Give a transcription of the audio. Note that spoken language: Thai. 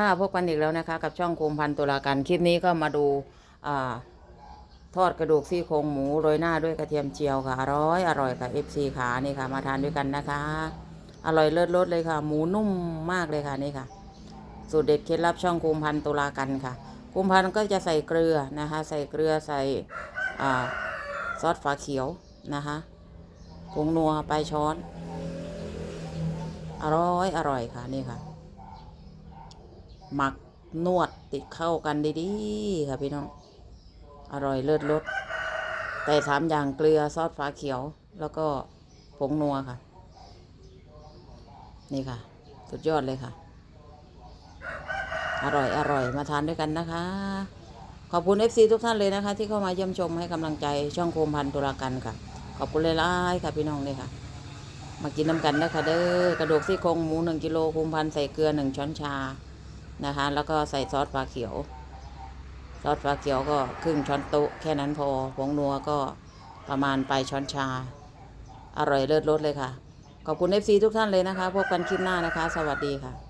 ค่ะพบกันอีกแล้วนะคะกับช่องคุมพันตุลาการคลิปนี้ก็มาดูอ่าทอดกระดูกซี่โครงหมูโรยหน้าด้วยกระเทียมเจียวค่ะอร่อยอร่อยค่ะ FC ขานี่ค่ะ มาทานด้วยกันนะคะ อร่อยเลิศรสเลยค่ะ หมูนุ่มมากเลยค่ะนี่ค่ะ สูตรเด็ดเคล็ดลับช่องคุมพันตุลากันค่ะคุมพันก็จะใส่เกลือนะคะ ใส่เกลือใส่อซอสฝาเขียวนะคะผงนัวไปลายช้อน อร่อยอร่อยค่ะนี่ค่ะ หมักนวดติดเข้ากันดีๆค่ะพี่น้อง อร่อยเลิศรสแต่สามอย่างเกลือซอสฟ้าเขียว แล้วก็ผงนัวค่ะ นี่ค่ะ สุดยอดเลยค่ะ อร่อยอร่อยมาทานด้วยกันนะคะ ขอบคุณ FC ทุกท่านเลยนะคะ ที่เข้ามาเยี่ยมชมให้กำลังใจช่องโคมพันตุลากันค่ะ ขอบคุณเลยล่ายๆค่ะพี่น้องเลยค่ะมากินน้ำกันนะคะเด้อกระดูกซี่โครงหมูหนึ่งกิโลคุมพันใส่เกลือหนึ่งช้อนชา นะคะ แล้วก็ใส่ซอสปลาเขียว ซอสปลาเขียวก็ครึ่งช้อนโต๊ะแค่นั้นพอผงนัวก็ประมาณปลายช้อนชา อร่อยเลิศรสเลยค่ะ ขอบคุณเอฟซีทุกท่านเลยนะคะ พบกันคลิปหน้านะคะ สวัสดีค่ะ